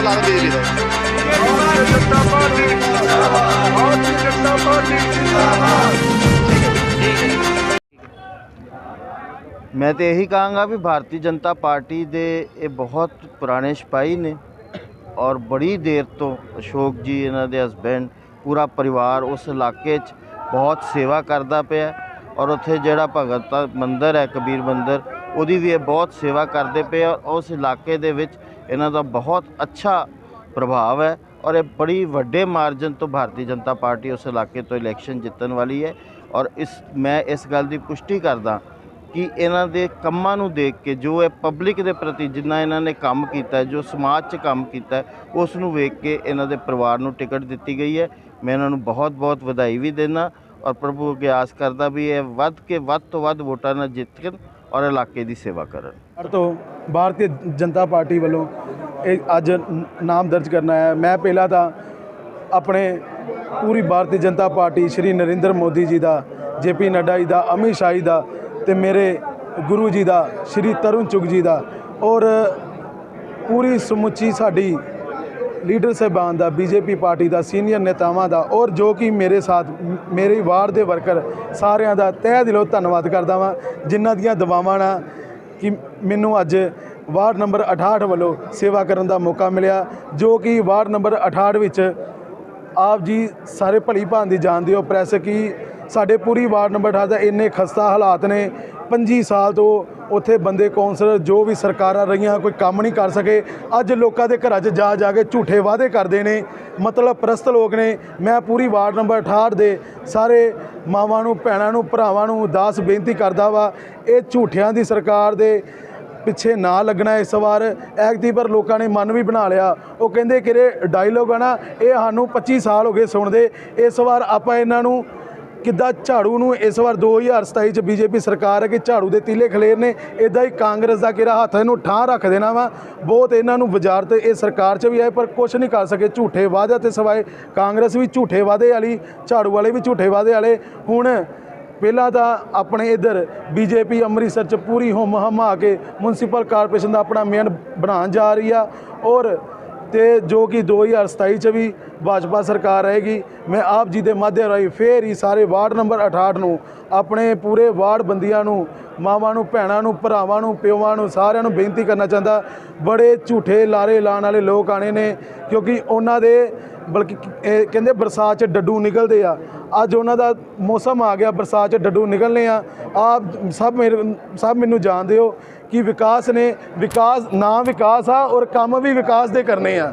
ਇੱਕ। ਨਾਲ ਲਾ ਦੇ ਬਿਜਲੀ ਦਾ ਠੀਕ ਹੈ ਮੈਂ ਤੇ ਇਹੀ ਕਹਾਂਗਾ ਵੀ ਭਾਰਤੀ ਜਨਤਾ ਪਾਰਟੀ ਦੇ ਇਹ ਬਹੁਤ ਪੁਰਾਣੇ ਸਿਪਾਹੀ ਨੇ ਔਰ ਬੜੀ ਦੇਰ ਤੋਂ ਅਸ਼ੋਕ ਜੀ, ਇਹਨਾਂ ਦੇ ਹਸਬੈਂਡ ਪੂਰਾ ਪਰਿਵਾਰ ਉਸ ਇਲਾਕੇ 'ਚ ਬਹੁਤ ਸੇਵਾ ਕਰਦਾ ਪਿਆ ਔਰ ਉੱਥੇ ਜਿਹੜਾ ਭਗਤ ਦਾ ਮੰਦਿਰ ਹੈ, ਕਬੀਰ ਮੰਦਿਰ ਉਹਦੀ ਵੀ ਇਹ ਬਹੁਤ ਸੇਵਾ ਕਰਦੇ ਪਏ ਔਰ ਉਸ ਇਲਾਕੇ ਦੇ ਵਿੱਚ ਇਹਨਾਂ ਦਾ ਬਹੁਤ ਅੱਛਾ ਪ੍ਰਭਾਵ ਹੈ ਔਰ ਇਹ ਬੜੀ ਵੱਡੇ ਮਾਰਜਨ ਤੋਂ ਭਾਰਤੀ ਜਨਤਾ ਪਾਰਟੀ ਉਸ ਇਲਾਕੇ ਤੋਂ ਇਲੈਕਸ਼ਨ ਜਿੱਤਣ ਵਾਲੀ ਹੈ। ਔਰ ਇਸ ਮੈਂ ਇਸ ਗੱਲ ਦੀ ਪੁਸ਼ਟੀ ਕਰਦਾ ਕਿ ਇਹਨਾਂ ਦੇ ਕੰਮਾਂ ਨੂੰ ਦੇਖ ਕੇ ਜੋ ਇਹ ਪਬਲਿਕ ਦੇ ਪ੍ਰਤੀ ਜਿੰਨਾ ਇਹਨਾਂ ਨੇ ਕੰਮ ਕੀਤਾ ਜੋ ਸਮਾਜ 'ਚ ਕੰਮ ਕੀਤਾ ਉਸ ਨੂੰ ਵੇਖ ਕੇ ਇਹਨਾਂ ਦੇ ਪਰਿਵਾਰ ਨੂੰ ਟਿਕਟ ਦਿੱਤੀ ਗਈ ਹੈ। ਮੈਂ ਇਹਨਾਂ ਨੂੰ ਬਹੁਤ-ਬਹੁਤ ਵਧਾਈ ਵੀ ਦੇਣਾ ਔਰ ਪ੍ਰਭੂ ਅੱਗੇ ਆਸ ਕਰਦਾ ਵੀ ਇਹ ਵੱਧ ਕੇ ਵੱਧ ਤੋਂ ਵੱਧ ਵੋਟਾਂ ਨਾਲ ਜਿੱਤਣ। ਔਰ ਇਲਾਕੇ ਦੀ ਸੇਵਾ ਕਰਨ। ਹਰ ਤੋਂ ਭਾਰਤੀ ਜਨਤਾ ਪਾਰਟੀ ਵੱਲੋਂ ਇਹ ਅੱਜ ਨਾਮ ਦਰਜ ਕਰਨਾ ਹੈ। ਮੈਂ ਪਹਿਲਾਂ ਤਾਂ ਆਪਣੇ ਪੂਰੀ ਭਾਰਤੀ ਜਨਤਾ ਪਾਰਟੀ ਸ਼੍ਰੀ ਨਰਿੰਦਰ ਮੋਦੀ ਜੀ ਦਾ, ਜੇਪੀ ਨੱਡਾ ਜੀ ਦਾ, ਅਮਿਤ ਸ਼ਾਹ ਜੀ ਦਾ ਤੇ ਮੇਰੇ ਗੁਰੂ ਜੀ ਦਾ, ਸ਼੍ਰੀ ਤਰੁਣ ਚੁਗ ਜੀ ਦਾ ਔਰ ਪੂਰੀ ਸਮੁੱਚੀ ਸਾਡੀ ਲੀਡਰ ਸਾਹਿਬਾਨ ਦਾ, ਬੀਜੇਪੀ ਪਾਰਟੀ ਦਾ, ਸੀਨੀਅਰ ਨੇਤਾਵਾਂ ਦਾ ਔਰ ਜੋ ਕਿ ਮੇਰੇ ਸਾਥ, ਮੇਰੇ ਵਾਰਡ ਦੇ ਵਰਕਰ ਸਾਰਿਆਂ ਦਾ ਤਹਿ ਦਿਲੋਂ ਧੰਨਵਾਦ ਕਰਦਾ ਵਾਂ, ਜਿਨ੍ਹਾਂ ਦੀਆਂ ਦਵਾਵਾਂ ਨਾਲ ਕਿ ਮੈਨੂੰ ਅੱਜ ਵਾਰਡ ਨੰਬਰ 68 ਵੱਲੋਂ ਸੇਵਾ ਕਰਨ ਦਾ ਮੌਕਾ ਮਿਲਿਆ, ਜੋ ਕਿ ਵਾਰਡ ਨੰਬਰ 68 ਵਿੱਚ ਆਪ ਜੀ ਸਾਰੇ ਭਲੀ ਭਾਂതി ਜਾਣਦੇ ਹੋ, ਪ੍ਰੈਸ, ਕੀ ਸਾਡੇ ਪੂਰੀ ਵਾਰਡ ਨੰਬਰ 68 ਦਾ ਇੰਨੇ ਖਸਤਾ ਹਾਲਾਤ ਨੇ 25 ਸਾਲ ਤੋਂ ਉੱਥੇ ਬੰਦੇ ਕੌਂਸਲਰ ਜੋ ਵੀ ਸਰਕਾਰਾਂ ਰਹੀਆਂ, ਕੋਈ ਕੰਮ ਨਹੀਂ ਕਰ ਸਕੇ। ਅੱਜ ਲੋਕਾਂ ਦੇ ਘਰਾਂ 'ਚ ਜਾ ਜਾ ਕੇ ਝੂਠੇ ਵਾਅਦੇ ਕਰਦੇ ਨੇ। ਮਤਲਬ ਪ੍ਰਸਤ ਲੋਕ ਨੇ। ਮੈਂ ਪੂਰੀ ਵਾਰਡ ਨੰਬਰ 68 ਦੇ ਸਾਰੇ ਮਾਵਾਂ ਨੂੰ, ਭੈਣਾਂ ਨੂੰ, ਭਰਾਵਾਂ ਨੂੰ ਉਦਾਸ ਬੇਨਤੀ ਕਰਦਾ ਵਾ। ਇਹ ਝੂਠਿਆਂ ਦੀ ਸਰਕਾਰ ਦੇ ਪਿੱਛੇ ਨਾ ਲੱਗਣਾ ਇਸ ਵਾਰ। ਐਕਤੀ ਪਰ ਲੋਕਾਂ ਨੇ ਮਨ ਵੀ ਬਣਾ ਲਿਆ। ਉਹ ਕਹਿੰਦੇ ਕਿਰੇ ਡਾਇਲੋਗ ਆ ਨਾ, ਇਹ ਸਾਨੂੰ 25 ਸਾਲ ਹੋ ਗਏ ਸੁਣਦੇ। ਇਸ ਵਾਰ ਆਪਾਂ ਇਹਨਾਂ ਨੂੰ ਕਿੱਦਾਂ ਝਾੜੂ ਨੂੰ ਇਸ ਵਾਰ 2027 ਚ ਬੀਜੇਪੀ ਸਰਕਾਰ ਹੈ ਕਿ ਝਾੜੂ ਦੇ ਤੀਲੇ ਖਲੇਰ ਨੇ ਇਦਾਂ ਹੀ ਕਾਂਗਰਸ ਦਾ ਕਿਹੜਾ ਹੱਥ ਇਹਨੂੰ ਠਾਂ ਰੱਖ ਦੇਣਾ ਵਾ। ਬਹੁਤ ਇਹਨਾਂ ਨੂੰ ਵਜ਼ਾਰਤ ਇਹ ਸਰਕਾਰ 'ਚ ਵੀ ਆਏ, ਪਰ ਕੁਝ ਨਹੀਂ ਕਰ ਸਕੇ। ਝੂਠੇ ਵਾਅਦੇ ਤੇ ਸਵਾਏ। ਕਾਂਗਰਸ ਵੀ ਝੂਠੇ ਵਾਅਦੇ ਵਾਲੀ, ਝਾੜੂ ਵਾਲੇ ਵੀ ਝੂਠੇ ਵਾਅਦੇ ਵਾਲੇ। ਹੁਣ ਪਹਿਲਾਂ ਤਾਂ ਆਪਣੇ ਇਧਰ ਬੀਜੇਪੀ ਅੰਮ੍ਰਿਤਸਰ ਚ ਪੂਰੀ ਹੁੰਮ ਹਮਾ ਕੇ ਮਿਊਨਿਸਪਲ ਕਾਰਪੋਰੇਸ਼ਨ ਦਾ ਆਪਣਾ ਮੇਨ ਬਣਾਉਣ ਜਾ ਰਹੀ ਆ। ਔਰ ਤੇ ਜੋ ਕਿ 2027 ਚ ਵੀ ਭਾਜਪਾ ਸਰਕਾਰ ਰਹੇਗੀ। ਮੈਂ ਆਪ ਜੀ ਦੇ ਮਾਧਿਅਮ ਰਾਹੀਂ ਫੇਰ ਹੀ ਸਾਰੇ ਵਾਰਡ ਨੰਬਰ 68 ਨੂੰ, ਆਪਣੇ ਪੂਰੇ ਵਾਰਡ ਬੰਦੀਆਂ ਨੂੰ, ਮਾਵਾਂ ਨੂੰ, ਭੈਣਾਂ ਨੂੰ, ਭਰਾਵਾਂ ਨੂੰ, ਪਿਓਵਾਂ ਨੂੰ, ਸਾਰਿਆਂ ਨੂੰ ਬੇਨਤੀ ਕਰਨਾ ਚਾਹੁੰਦਾ। ਬੜੇ ਝੂਠੇ ਲਾਰੇ ਲਾਣ ਵਾਲੇ ਲੋਕ ਆਣੇ ਨੇ, ਕਿਉਂਕਿ ਉਹਨਾਂ ਦੇ ਬਲਕਿ ਇਹ ਕਹਿੰਦੇ ਬਰਸਾਤ 'ਚ ਡੱਡੂ ਨਿਕਲਦੇ ਆ। ਅੱਜ ਉਹਨਾਂ ਦਾ ਮੌਸਮ ਆ ਗਿਆ, ਬਰਸਾਤ 'ਚ ਡੱਡੂ ਨਿਕਲਨੇ ਆ। ਆਪ ਸਭ ਮੇਰੇ, ਸਭ ਮੈਨੂੰ ਜਾਣਦੇ ਹੋ। ਕਿ ਵਿਕਾਸ ਨੇ ਵਿਕਾਸ, ਨਾ ਵਿਕਾਸ ਆ ਔਰ ਕੰਮ ਵੀ ਵਿਕਾਸ ਦੇ ਕਰਨੇ ਆ।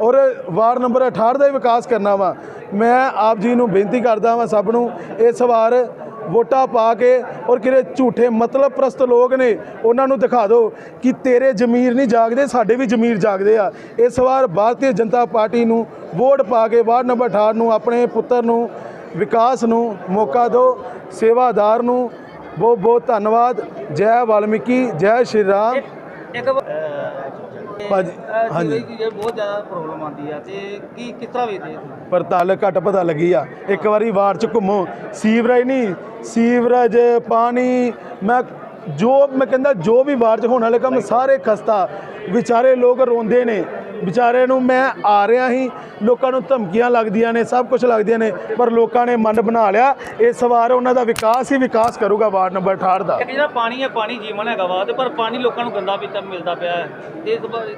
ਔਰ ਵਾਰਡ ਨੰਬਰ 68 ਦਾ ਹੀ ਵਿਕਾਸ ਕਰਨਾ ਵਾ। ਮੈਂ ਆਪ ਜੀ ਨੂੰ ਬੇਨਤੀ ਕਰਦਾ ਵਾਂ ਸਭ ਨੂੰ, ਇਸ ਵਾਰ ਵੋਟਾਂ ਪਾ ਕੇ ਔਰ ਕਿਹੜੇ ਝੂਠੇ ਮਤਲਬ ਪ੍ਰਸਤ ਲੋਕ ਨੇ, ਉਹਨਾਂ ਨੂੰ ਦਿਖਾ ਦਿਓ ਕਿ ਤੇਰੇ ਜ਼ਮੀਰ ਨਹੀਂ ਜਾਗਦੇ, ਸਾਡੇ ਵੀ ਜ਼ਮੀਰ ਜਾਗਦੇ ਆ। ਇਸ ਵਾਰ ਭਾਰਤੀ ਜਨਤਾ ਪਾਰਟੀ ਨੂੰ ਵੋਟ ਪਾ ਕੇ ਵਾਰਡ ਨੰਬਰ 68 ਨੂੰ, ਆਪਣੇ ਪੁੱਤਰ ਨੂੰ, ਵਿਕਾਸ ਨੂੰ ਮੌਕਾ ਦਿਓ, ਸੇਵਾਦਾਰ ਨੂੰ ਬਹੁਤ ਬਹੁਤ ਧੰਨਵਾਦ। ਜੈ ਵਾਲਮੀਕੀ ਜੈ ਸ਼੍ਰੀ ਰਾਮ। ਇੱਕ ਭਾਜੀ, ਹਾਂਜੀ। ਬਹੁਤ ਜ਼ਿਆਦਾ ਪ੍ਰੋਬਲਮ ਆਉਂਦੀ ਆ ਤੇ ਕੀ ਕਿਸ ਤਰ੍ਹਾਂ ਵੇਖਦੇ ਆ ਪਰ ਤਾਲ ਘੱਟ ਪਤਾ ਲੱਗੀ ਆ। ਇੱਕ ਵਾਰੀ ਵਾਰ ਚ ਘੁੰਮੋ। ਸੀਵਰੇਜ ਨਹੀਂ ਸੀਵਰੇਜ ਪਾਣੀ ਮੈਂ ਜੋ ਮੈਂ ਕਹਿੰਦਾ ਜੋ ਵੀ ਵਾਰ ਚ ਹੋਣ ਵਾਲੇ ਕੰਮ ਸਾਰੇ ਖਸਤਾ। ਵਿਚਾਰੇ ਲੋਕ ਰੋਂਦੇ ਨੇ। ਵਿਚਾਰੇ ਨੂੰ ਮੈਂ ਆ ਰਿਹਾ ਹੀ ਲੋਕਾਂ ਨੂੰ ਧਮਕੀਆਂ ਲੱਗਦੀਆਂ ਨੇ, ਸਭ ਕੁਝ ਲੱਗਦੀਆਂ ਨੇ, ਪਰ ਲੋਕਾਂ ਨੇ ਮਨ ਬਣਾ ਲਿਆ। ਇਸ ਵਾਰ ਉਹਨਾਂ ਦਾ ਵਿਕਾਸ ਹੀ ਵਿਕਾਸ ਕਰੂਗਾ ਵਾਰਡ ਨੰਬਰ 68 ਦਾ। ਜਿਹੜਾ ਪਾਣੀ ਹੈ, ਪਾਣੀ ਜੀਵਨ ਹੈਗਾ ਵਾ ਤੇ ਪਰ ਪਾਣੀ ਲੋਕਾਂ ਨੂੰ ਗੰਦਾ ਪੀਤਾ, ਮਿਲਦਾ ਪਿਆ ਹੈ। ਇਸ ਬਾਰੇ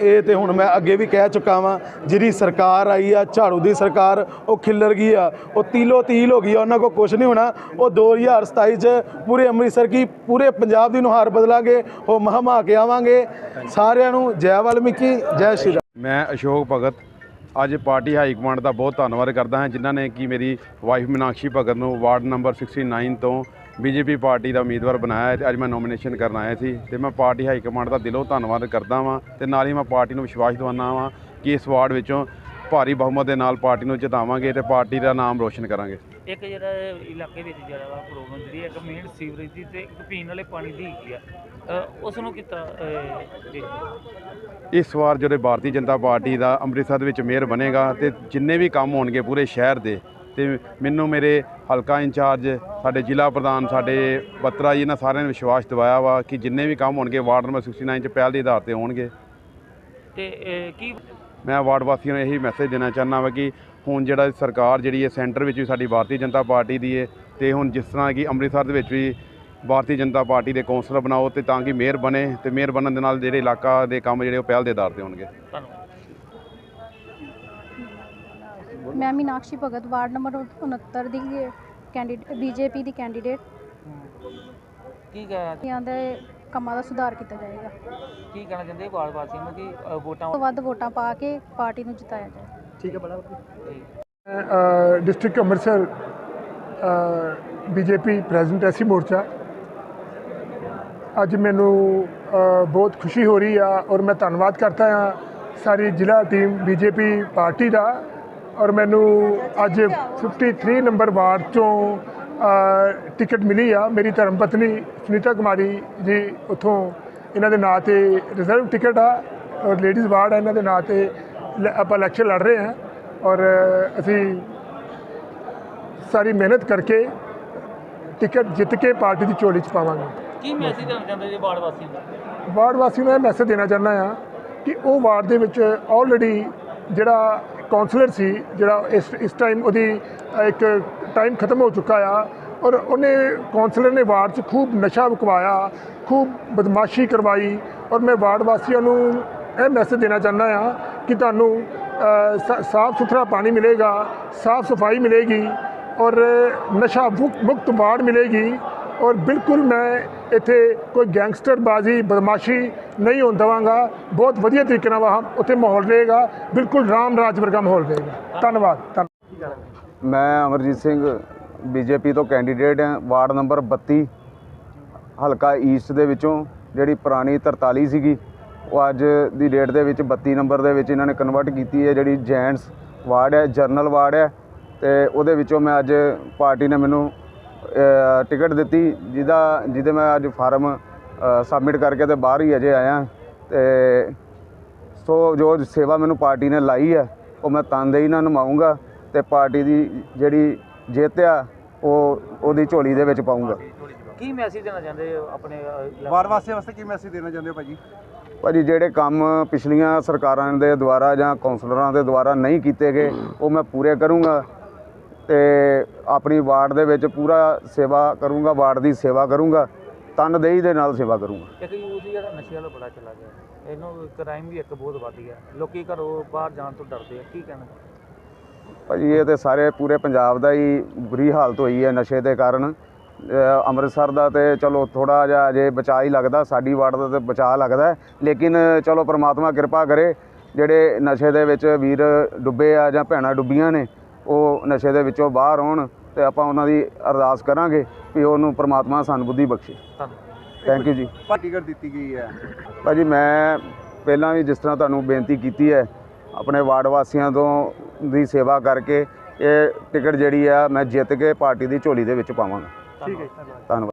ਇਹ ਤੇ ਹੁਣ ਮੈਂ ਅੱਗੇ ਵੀ ਕਹਿ ਚੁੱਕਾ ਵਾਂ, ਜਿਹੜੀ ਸਰਕਾਰ ਆਈ ਆ, ਝਾੜੂ ਦੀ ਸਰਕਾਰ, ਉਹ ਖਿੱਲਰ ਗਈ ਆ, ਉਹ ਤੀਲੋ ਤੀਲ ਹੋ ਗਈ ਆ, ਉਹਨਾਂ ਕੋ ਕੁਝ ਨਹੀਂ ਹੋਣਾ। ਉਹ 2027 ਚ ਪੂਰੇ ਅੰਮ੍ਰਿਤਸਰ ਕੀ ਪੂਰੇ ਪੰਜਾਬ ਦੀ ਨੁਹਾਰ ਬਦਲਾਂਗੇ, ਉਹ ਮਹਮਾ ਕੇ ਆਵਾਂਗੇ। ਸਾਰਿਆਂ ਨੂੰ ਜੈ ਵਾਲਮੀਕੀ, ਜੈ ਸ਼੍ਰੀ ਰਾਮ ਮੈਂ ਅਸ਼ੋਕ ਭਗਤ, ਅੱਜ ਪਾਰਟੀ ਹਾਈ ਕਮਾਂਡ ਦਾ ਬਹੁਤ ਧੰਨਵਾਦ ਕਰਦਾ ਹਾਂ, ਜਿਨ੍ਹਾਂ ਨੇ ਕਿ ਮੇਰੀ ਵਾਈਫ ਮੀਨਾਕਸ਼ੀ ਭਗਤ ਨੂੰ ਵਾਰਡ ਨੰਬਰ 69 ਤੋਂ ਬੀਜੇਪੀ ਪਾਰਟੀ ਦਾ ਉਮੀਦਵਾਰ ਬਣਾਇਆ ਤੇ ਅੱਜ ਮੈਂ ਨੋਮੀਨੇਸ਼ਨ ਕਰਨ ਆਇਆ ਸੀ ਤੇ ਮੈਂ ਪਾਰਟੀ ਹਾਈ ਕਮਾਂਡ ਦਾ ਦਿਲੋਂ ਧੰਨਵਾਦ ਕਰਦਾ ਵਾਂ ਤੇ ਨਾਲ ਹੀ ਮੈਂ ਪਾਰਟੀ ਨੂੰ ਵਿਸ਼ਵਾਸ ਦਿਵਾਉਂਦਾ ਵਾਂ ਕਿ ਇਸ ਵਾਰਡ ਵਿੱਚੋਂ ਭਾਰੀ ਬਹੁਮਤ ਦੇ ਨਾਲ ਪਾਰਟੀ ਨੂੰ ਜਿਤਾਵਾਂਗੇ ਤੇ ਪਾਰਟੀ ਦਾ ਨਾਮ ਰੋਸ਼ਨ ਕਰਾਂਗੇ। ਇੱਕ ਜਿਹੜਾ ਇਲਾਕੇ ਵਿੱਚ ਜਿਹੜਾ ਵਾ ਪ੍ਰੋਬਲਮ ਜਿਹੜੀ ਇੱਕ ਮੇਨ ਸੀਵਰੇਜ ਦੀ ਤੇ ਇੱਕ ਪੀਣ ਵਾਲੇ ਪਾਣੀ ਦੀ ਹੈਗੀ ਆ। ਉਸ ਨੂੰ ਕੀਤਾ ਇਸ ਵਾਰ ਜਿਹੜੇ ਭਾਰਤੀ ਜਨਤਾ ਪਾਰਟੀ ਦਾ ਅੰਮ੍ਰਿਤਸਰ ਦੇ ਵਿੱਚ ਮੇਅਰ ਬਣੇਗਾ ਤੇ ਜਿੰਨੇ ਵੀ ਕੰਮ ਹੋਣਗੇ ਪੂਰੇ ਸ਼ਹਿਰ ਦੇ ਤੇ ਮੈਨੂੰ ਮੇਰੇ ਹਲਕਾ ਇੰਚਾਰਜ ਸਾਡੇ ਜ਼ਿਲ੍ਹਾ ਪ੍ਰਧਾਨ ਸਾਡੇ ਬੱਤਰਾ ਜੀ ਇਹਨਾਂ ਸਾਰਿਆਂ ਨੇ ਵਿਸ਼ਵਾਸ ਦਿਵਾਇਆ ਵਾ ਕਿ ਜਿੰਨੇ ਵੀ ਕੰਮ ਹੋਣਗੇ ਵਾਰਡ ਨੰਬਰ 69 'ਚ ਪਹਿਲ ਦੇ ਆਧਾਰ ਤੇ ਹੋਣਗੇ। ਤੇ ਇਹ ਕੀ ਮੈਂ ਵਾਰਡ ਵਾਸੀਆਂ ਨੂੰ ਇਹੀ ਮੈਸੇਜ ਦੇਣਾ ਚਾਹੁੰਦਾ ਹਾਂ ਕਿ ਹੁਣ ਜਿਹੜਾ ਸਰਕਾਰ ਜਿਹੜੀ ਹੈ ਸੈਂਟਰ ਵਿੱਚ ਵੀ ਸਾਡੀ ਭਾਰਤੀ ਜਨਤਾ ਪਾਰਟੀ ਦੀ ਹੈ ਤੇ ਹੁਣ ਜਿਸ ਤਰ੍ਹਾਂ ਕਿ ਅੰਮ੍ਰਿਤਸਰ ਦੇ ਵਿੱਚ ਵੀ ਭਾਰਤੀ ਜਨਤਾ ਪਾਰਟੀ ਦੇ ਕੌਂਸਲਰ ਬਣਾਓ ਤੇ ਤਾਂ ਕਿ ਮੇਅਰ ਬਣੇ ਤੇ ਮੇਅਰ ਬਣਨ ਦੇ ਨਾਲ ਜਿਹੜੇ ਇਲਾਕਾ ਦੇ ਕੰਮ ਜਿਹੜੇ ਉਹ ਪਹਿਲ ਦੇ ਆਧਾਰ ਤੇ ਹੋਣਗੇ। ਧੰਨਵਾਦ। ਮੈਂ ਮੀਨਾਕਸ਼ੀ ਭਗਤ ਵਾਰਡ ਨੰਬਰ 69 ਦੀ ਕੈਂਡੀਡੇਟ ਬੀਜੇਪੀ ਦੀ ਕੈਂਡੀਡੇਟ। ਕੀ ਕਹਿ ਇਹਨਾਂ ਦੇ ਕੰਮਾਂ ਦਾ ਸੁਧਾਰ ਕੀਤਾ ਜਾਏਗਾ। ਕੀ ਕਹਿਣਾ ਚਾਹੁੰਦੇ ਵਾਰਡ ਵਾਸੀਆਂ ਨੂੰ ਕਿ ਅ, ਵੋਟਾਂ ਤੋਂ ਵੱਧ ਵੋਟਾਂ ਪਾ ਕੇ ਪਾਰਟੀ ਨੂੰ ਜਿਤਾਇਆ ਜਾਏ। ਤੇ district Amritsar BJP president SC ਮੋਰਚਾ। ਅੱਜ ਮੈਨੂੰ ਅ, ਬਹੁਤ ਖੁਸ਼ੀ ਹੋ ਰਹੀ ਆ ਔਰ ਮੈਂ ਧੰਨਵਾਦ ਕਰਦਾ ਹਾਂ ਸਾਰੀ ਜ਼ਿਲ੍ਹਾ ਟੀਮ ਬੀਜੇਪੀ ਪਾਰਟੀ ਦਾ ਔਰ ਮੈਨੂੰ ਅੱਜ 53 ਨੰਬਰ ਵਾਰਡ ਤੋਂ ਟਿਕਟ ਮਿਲੀ ਆ। ਮੇਰੀ ਧਰਮ ਪਤਨੀ ਸੁਨੀਤਾ ਕੁਮਾਰੀ ਜੀ ਉੱਥੋਂ ਇਹਨਾਂ ਦੇ ਨਾਂ ਤੇ ਰਿਜ਼ਰਵ ਟਿਕਟ ਆ। ਔਰ ਲੇਡੀਜ਼ ਵਾਰਡ ਆ ਇਹਨਾਂ ਦੇ ਨਾਂ ਤੇ ਆਪਾਂ ਇਲੈਕਸ਼ਨ ਲੜ ਰਹੇ ਹਾਂ। ਔਰ ਅਸੀਂ ਸਾਰੀ ਮਿਹਨਤ ਕਰਕੇ ਟਿਕਟ ਜਿੱਤ ਕੇ ਪਾਰਟੀ ਦੀ ਝੋਲੀ 'ਚ ਪਾਵਾਂਗੇ। ਕੀ ਮੈਸੇਜ ਦੇਣਾ ਚਾਹੁੰਦੇ ਜੀ ਵਾਰਡ ਵਾਸੀਆਂ ਨੂੰ? ਵਾਰਡ ਵਾਸੀ ਨੂੰ ਇਹ ਮੈਸੇਜ ਦੇਣਾ ਚਾਹੁੰਦਾ ਆ ਕਿ ਉਹ ਵਾਰਡ ਦੇ ਵਿੱਚ ਆਲਰੇਡੀ ਜਿਹੜਾ ਕਾਉਂਸਲਰ ਸੀ, ਜਿਹੜਾ ਇਸ ਇਸ ਟਾਈਮ ਉਹਦੀ ਇੱਕ ਟਾਈਮ ਖਤਮ ਹੋ ਚੁੱਕਾ ਆ, ਔਰ ਉਹਨੇ ਕਾਉਂਸਲਰ ਨੇ ਵਾਰਡ 'ਚ ਖੂਬ ਨਸ਼ਾ ਵਿਕਵਾਇਆ ਖੂਬ ਬਦਮਾਸ਼ੀ ਕਰਵਾਈ, ਔਰ ਮੈਂ ਵਾਰਡ ਵਾਸੀਆਂ ਨੂੰ ਇਹ ਮੈਸੇਜ ਦੇਣਾ ਚਾਹੁੰਦਾ ਆ ਕਿ ਤੁਹਾਨੂੰ ਸਾਫ਼ ਸੁਥਰਾ ਪਾਣੀ ਮਿਲੇਗਾ, ਸਾਫ਼ ਸਫ਼ਾਈ ਮਿਲੇਗੀ, ਔਰ ਨਸ਼ਾ ਮੁਕਤ ਵਾਰਡ ਮਿਲੇਗੀ ਔਰ ਬਿਲਕੁਲ ਮੈਂ ਇੱਥੇ ਕੋਈ ਗੈਂਗਸਟਰਬਾਜ਼ੀ, ਬਦਮਾਸ਼ੀ ਨਹੀਂ ਹੋਣ ਦੇਵਾਂਗਾ। ਬਹੁਤ ਵਧੀਆ ਤਰੀਕੇ ਨਾਲ ਵਹਾਂ ਉੱਥੇ ਮਾਹੌਲ ਰਹੇਗਾ। ਬਿਲਕੁਲ ਰਾਮ ਰਾਜ ਵਰਗਾ ਮਾਹੌਲ ਰਹੇਗਾ। ਧੰਨਵਾਦ, ਧੰਨ ਮੈਂ ਅਮਰਜੀਤ ਸਿੰਘ, ਬੀਜੇਪੀ ਤੋਂ ਕੈਂਡੀਡੇਟ ਹਾਂ। ਵਾਰਡ ਨੰਬਰ 32 ਹਲਕਾ ਈਸਟ ਦੇ ਵਿੱਚੋਂ ਜਿਹੜੀ ਪੁਰਾਣੀ 43 ਸੀਗੀ, ਉਹ ਅੱਜ ਦੀ ਡੇਟ ਦੇ ਵਿੱਚ 32 ਨੰਬਰ ਦੇ ਵਿੱਚ ਇਹਨਾਂ ਨੇ ਕਨਵਰਟ ਕੀਤੀ ਹੈ। ਜਿਹੜੀ ਜੈਂਟਸ ਵਾਰਡ ਹੈ, ਜਰਨਲ ਵਾਰਡ ਹੈ, ਤੇ ਉਹਦੇ ਵਿੱਚੋਂ ਮੈਂ ਅੱਜ ਪਾਰਟੀ ਨੇ ਮੈਨੂੰ ਟਿਕਟ ਦਿੱਤੀ ਜਿਹਦਾ ਜਿਹਦੇ ਮੈਂ ਅੱਜ ਫਾਰਮ ਸਬਮਿਟ ਕਰਕੇ ਤੇ ਬਾਹਰ ਹੀ ਅਜੇ ਆਇਆ। ਤੇ ਸੋ ਜੋ ਸੇਵਾ ਮੈਨੂੰ ਪਾਰਟੀ ਨੇ ਲਾਈ ਹੈ ਉਹ ਮੈਂ ਤਨਦੇਹੀ ਨਾਲ ਨਿਭਾਊਂਗਾ ਤੇ ਪਾਰਟੀ ਦੀ ਜਿਹੜੀ ਜਿੱਤ ਆ ਉਹ ਉਹਦੀ ਝੋਲੀ ਦੇ ਵਿੱਚ ਪਾਊਂਗਾ। ਕੀ ਮੈਸੇਜ ਦੇਣਾ ਚਾਹੁੰਦੇ ਹੋ ਆਪਣੇ ਵਾਰ ਵਾਸਤੇ ਵਾਸਤੇ ਕੀ ਮੈਸੇਜ ਦੇਣਾ ਚਾਹੁੰਦੇ ਹੋ ਭਾਜੀ? ਭਾਜੀ ਜਿਹੜੇ ਕੰਮ ਪਿਛਲੀਆਂ ਸਰਕਾਰਾਂ ਦੇ ਦੁਆਰਾ ਜਾਂ ਕੌਂਸਲਰਾਂ ਦੇ ਦੁਆਰਾ ਨਹੀਂ ਕੀਤੇ ਗਏ ਉਹ ਮੈਂ ਪੂਰੇ ਕਰੂੰਗਾ। ਤੇ ਆਪਣੀ ਵਾਰਡ ਦੇ ਵਿੱਚ ਪੂਰਾ ਸੇਵਾ ਕਰੂੰਗਾ ਵਾਰਡ ਦੀ ਸੇਵਾ ਕਰੂੰਗਾ ਤਨਦੇਹੀ ਦੇ ਨਾਲ ਸੇਵਾ ਕਰੂੰਗਾ। ਇੱਕ ਜਿਹੜਾ ਨਸ਼ੇ ਵਾਲਾ ਬੜਾ ਚਲਾ ਗਿਆ। ਇਹਨੂੰ ਕ੍ਰਾਈਮ ਵੀ ਇੱਕ ਬਹੁਤ ਵੱਧ ਗਿਆ। ਲੋਕੀ ਘਰੋਂ ਬਾਹਰ ਜਾਣ ਤੋਂ ਡਰਦੇ ਆ। ਕੀ ਕਹਿਣਾ? ਭਾਜੀ ਇਹ ਤੇ ਸਾਰੇ ਪੂਰੇ ਪੰਜਾਬ ਦਾ ਹੀ ਬੁਰੀ ਹਾਲਤ ਹੋਈ ਹੈ ਨਸ਼ੇ ਦੇ ਕਾਰਨ। ਅੰਮ੍ਰਿਤਸਰ ਦਾ ਤੇ ਚਲੋ ਥੋੜਾ ਜਿਹਾ ਅਜੇ ਬਚਾਅ ਹੀ ਲੱਗਦਾ। ਸਾਡੀ ਵਾਰਡ ਦਾ ਤੇ ਬਚਾਅ ਲੱਗਦਾ। ਲੇਕਿਨ ਚਲੋ ਪ੍ਰਮਾਤਮਾ ਕਿਰਪਾ ਕਰੇ ਜਿਹੜੇ ਨਸ਼ੇ ਦੇ ਵਿੱਚ ਵੀਰ ਡੁੱਬੇ ਆ ਜਾਂ ਭੈਣਾਂ ਡੁੱਬੀਆਂ ਨੇ ਉਹ ਨਸ਼ੇ ਦੇ ਵਿੱਚੋਂ ਬਾਹਰ ਆਉਣ ਤੇ ਆਪਾਂ ਉਹਨਾਂ ਦੀ ਅਰਦਾਸ ਕਰਾਂਗੇ ਵੀ ਉਹਨੂੰ ਪ੍ਰਮਾਤਮਾ ਸਾਨੂੰ ਬੁੱਧੀ ਬਖਸ਼ੇ। ਥੈਂਕ ਯੂ ਜੀ। ਟਿਕਟ ਦਿੱਤੀ ਗਈ ਹੈ। ਭਾਜੀ ਮੈਂ ਪਹਿਲਾਂ ਵੀ ਜਿਸ ਤਰ੍ਹਾਂ ਤੁਹਾਨੂੰ ਬੇਨਤੀ ਕੀਤੀ ਹੈ ਆਪਣੇ ਵਾਰਡ ਵਾਸੀਆਂ ਤੋਂ ਦੀ ਸੇਵਾ ਕਰਕੇ ਇਹ ਟਿਕਟ ਜਿਹੜੀ ਆ ਮੈਂ ਜਿੱਤ ਕੇ ਪਾਰਟੀ ਦੀ ਝੋਲੀ ਦੇ ਵਿੱਚ ਪਾਵਾਂਗਾ। ਠੀਕ ਹੈ ਧੰਨਵਾਦ।